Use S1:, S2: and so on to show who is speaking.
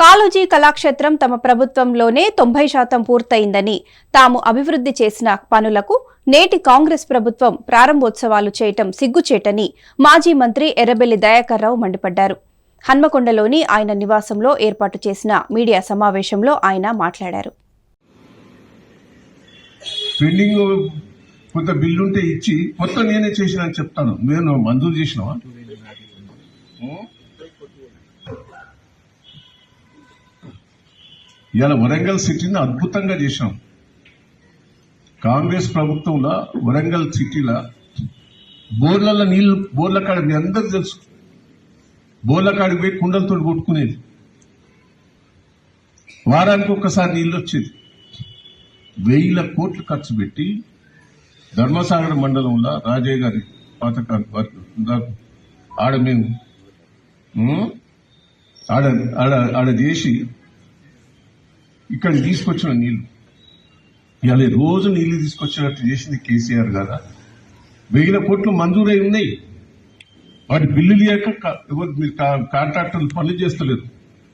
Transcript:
S1: కాళోజీ కళాక్షేత్రం తమ ప్రభుత్వంలోనే తొంభై శాతం పూర్తయిందని తాము అభివృద్ధి చేసిన పనులకు నేటి కాంగ్రెస్ ప్రభుత్వం ప్రారంభోత్సవాలు చేయటం సిగ్గుచేటని మాజీ మంత్రి ఎర్రబెల్లి దయాకర్ రావు మండిపడ్డారు. హన్మకొండలోని ఆయన నివాసంలో ఏర్పాటు చేసిన మీడియా సమావేశంలో ఆయన మాట్లాడారు.
S2: పెండింగ్ కొంత బిల్లు ఉంటే ఇచ్చి మొత్తం నేనే చేసిన అని చెప్తాను. నేను మంజూరు చేసినావా? ఇవాళ వరంగల్ సిటీని అద్భుతంగా చేసినాం. కాంగ్రెస్ ప్రభుత్వంలో వరంగల్ సిటీలో బోర్లలో నీళ్ళు బోర్ల కాడ మీ అందరికి తెలుసు. బోర్ల కాడికి పోయి కుండలతో కొట్టుకునేది. వారానికి ఒక్కసారి నీళ్ళు వచ్చేది. వెయ్యిల కోట్లు ఖర్చు పెట్టి ధర్మసాగర్ మండలంలో రాజయ్య గారి పథకాలు ఆడ మేము ఆడ ఆడ ఆడ చేసి ఇక్కడ తీసుకొచ్చిన నీళ్ళు ఇవాళ రోజు నీళ్ళు తీసుకొచ్చినట్టు చేసింది కేసీఆర్ కదా. వెయ్యిన కోట్లు మంజూరై ఉన్నాయి. వాటి బిల్లులు లేక ఎవరు మీరు కా- కాంట్రాక్టర్లు పనులు చేస్తలేరు